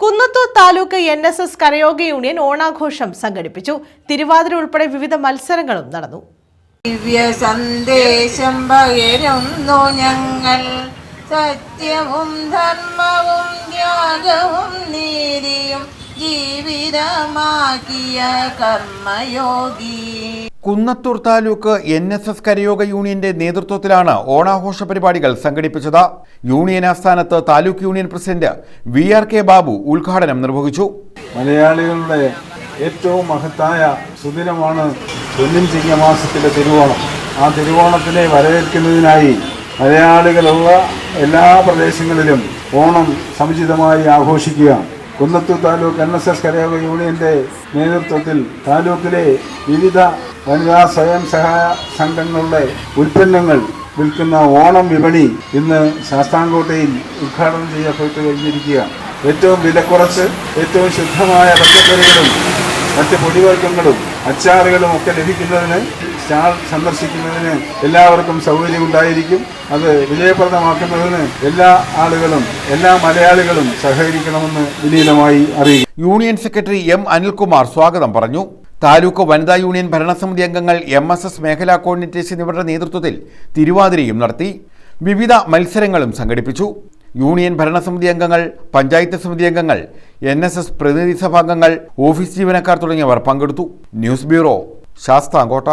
Kunnathur taluk N S S Karayoga union ഓണാഘോഷം സംഘടിപ്പിച്ചു. തിരുവാതിര ഉൾപ്പെടെ വിവിധ മത്സരങ്ങളും നടന്നു. ദിവ്യ സന്ദേശം പകരുന്നു ഞങ്ങൾ. സത്യവും ധർമ്മവും ത്യാഗവും നീതിയും ജീവിതമാക്കിയ കർമ്മയോഗി. Kunnathur taluk N S S Karayoga യൂണിയന്റെ നേതൃത്വത്തിലാണ് ഓണാഘോഷ പരിപാടികൾ സംഘടിപ്പിച്ചത്. യൂണിയൻ ആസ്ഥാനത്ത് taluk union president V R K Babu ഉദ്ഘാടനം നിർവഹിച്ചു. മലയാളികളുടെ ഏറ്റവും മഹത്തായ സുദിനമാണ് പൊന്നിൻ ചിങ്ങമാസത്തിലെ തിരുവോണം. ആ തിരുവോണത്തിനെ വരവേൽക്കുന്നതിനായി മലയാളികളുള്ള എല്ലാ പ്രദേശങ്ങളിലും ഓണം സമുചിതമായി ആഘോഷിക്കുക. Kunnathur taluk N S S Karayoga യൂണിയന്റെ നേതൃത്വത്തിൽ താലൂക്കിലെ വിവിധ വനിതാ സ്വയം സഹായ സംഘങ്ങളുടെ ഉൽപ്പന്നങ്ങൾ വിൽക്കുന്ന ഓണം വിപണി ഇന്ന് ശാസ്താംകോട്ടയിൽ ഉദ്ഘാടനം ചെയ്യപ്പെട്ട് കഴിഞ്ഞിരിക്കുകയാണ് ഏറ്റവും വില കുറച്ച് ഏറ്റവും ശുദ്ധമായ പച്ചക്കറികളും മറ്റ് പൊടിവർഗങ്ങളും അച്ചാറുകളും ഒക്കെ ലഭിക്കുന്നതിന് സ്റ്റാൾ സന്ദർശിക്കുന്നതിന് എല്ലാവർക്കും സൗകര്യമുണ്ടായിരിക്കും അത് വിജയപ്രദമാക്കുന്നതിന് എല്ലാ ആളുകളും എല്ലാ മലയാളികളും സഹകരിക്കണമെന്ന് വിനീതമായി അറിയിക്കും യൂണിയൻ സെക്രട്ടറി എം അനിൽകുമാർ സ്വാഗതം പറഞ്ഞു. താലൂക്ക് വനിതാ യൂണിയൻ ഭരണസമിതി അംഗങ്ങൾ എം എസ് എസ് മേഖലാ കോർഡിനേറ്റേഴ്സ് എന്നിവരുടെ നേതൃത്വത്തിൽ തിരുവാതിരയും നടത്തി. വിവിധ മത്സരങ്ങളും സംഘടിപ്പിച്ചു. യൂണിയൻ ഭരണസമിതി അംഗങ്ങൾ പഞ്ചായത്ത് സമിതി അംഗങ്ങൾ എൻ എസ് എസ് പ്രതിനിധി സഭാംഗങ്ങൾ ഓഫീസ് ജീവനക്കാർ തുടങ്ങിയവർ പങ്കെടുത്തു. News bureau Sasthamkotta.